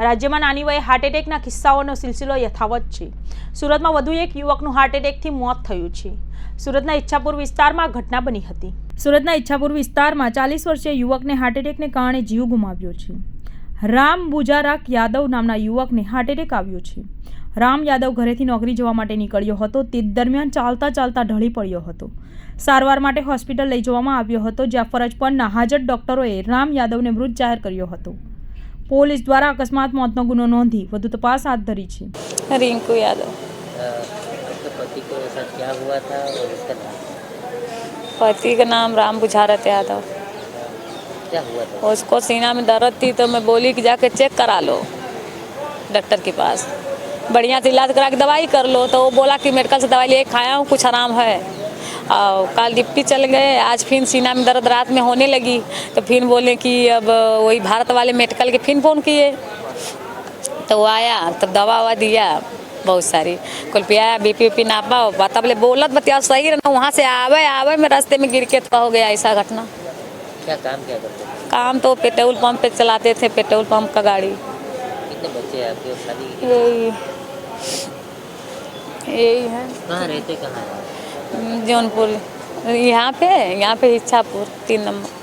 રાજ્યમાં નાની વયે હાર્ટ એટેકના કિસ્સાઓનો સિલસિલો યથાવત છે. સુરતમાં વધુ એક યુવકનું હાર્ટ એટેકથી મોત થયું છે. સુરતના ઈચ્છાપુર વિસ્તારમાં ઘટના બની હતી. સુરતના ઈચ્છાપુર વિસ્તારમાં ચાલીસ વર્ષીય યુવકને હાર્ટ એટેકને કારણે જીવ ગુમાવ્યો છે. રામ બુજારાક યાદવ નામના યુવકને હાર્ટ એટેક આવ્યો છે. રામ યાદવ ઘરેથી નોકરી જવા માટે નીકળ્યો હતો. તે દરમિયાન ચાલતા ચાલતા ઢળી પડ્યો હતો. સારવાર માટે હોસ્પિટલ લઈ જવામાં આવ્યો હતો, જ્યાં ફરજ પરના હાજર ડોક્ટરોએ રામ યાદવને મૃત જાહેર કર્યો હતો. પોલીસ દ્વારા અકસ્માત મોતનો ગુનો નોંધી વધુ તપાસ હાથ ધરી છે रिंकू यादव अ, आपके पति को साथ क्या हुआ था और उसका नाम पति का नाम राम बुझारत यादव क्या हुआ था उसको सीना में दर्द थी तो मैं बोली कि जाके चेक करा लो डॉक्टर के पास बढ़िया से इलाज करा के दवाई कर लो तो वो बोला कि मेडिकल से दवाई लिए खाया हूँ कुछ आराम है और कल डिप्टी चल गए। आज फिर सीना में दर्द रात में होने लगी। तो फिर बोले कि अब वही भारत वाले मेडिकल के फिर फ़ोन किए। तो वो आया तब दवा ववा दिया बहुत सारी। कुल पियाया बी पी पी नापा पता बोले बोलत बतिया सही रहना वहाँ से आवे आवे में रास्ते में गिर के तो हो गया ऐसा घटना। क्या काम क्या करते काम तो पेट्रोल पंप पे चलाते थे पेट्रोल पंप का गाड़ी। कितने बच्चे आपके यही। यही है। कहाँ रहते कहाँ जौनपुर। यहाँ पे यहाँ पे इच्छापुर तीन नंबर।